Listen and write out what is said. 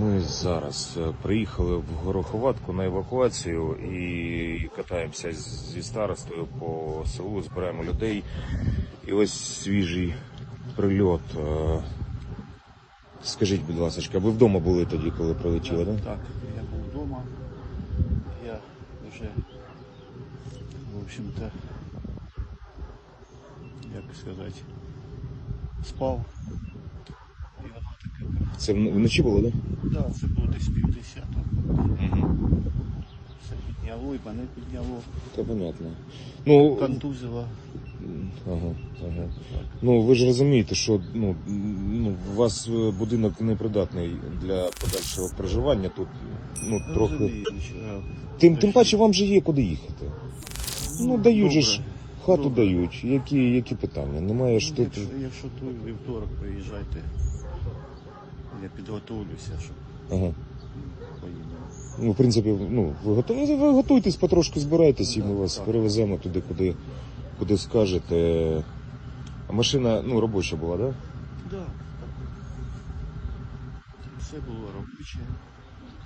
Ми зараз е, приїхали в Гороховатку на евакуацію і катаємося зі старостою по селу, збираємо людей. І ось свіжий прильот. Е, Скажіть, будь ласка, ви вдома були тоді, коли прилетіли, так? Так, я був вдома. Я вже, в общем-то, як сказати, спав. І воно таке. Це вночі було, так? Да, це було десь півдесятого. Угу. Все підняло і мене підняло, Це понятно. Ну, контузило. ага, ага. Ну ви ж розумієте, що ну, ну, у вас е, будинок непридатний для подальшого проживання тут. Ну, трохи. Розумію, Тим, тим паче вам же є куди їхати. Ну, дають же ж, добре. хату Добре. дають. Які, які питання? Немає ж Ну, тут. якщо, якщо той вівторок приїжджайте, я підготовлюся, щоб Ага. поїдемо. Ну, в принципі, ну, ви готові, ви готуйтесь, потрошку збирайтесь, і ми вас Так. перевеземо туди, куди, куди скажете. А машина, ну, робоча була, так? Да? Да. Все було робоче.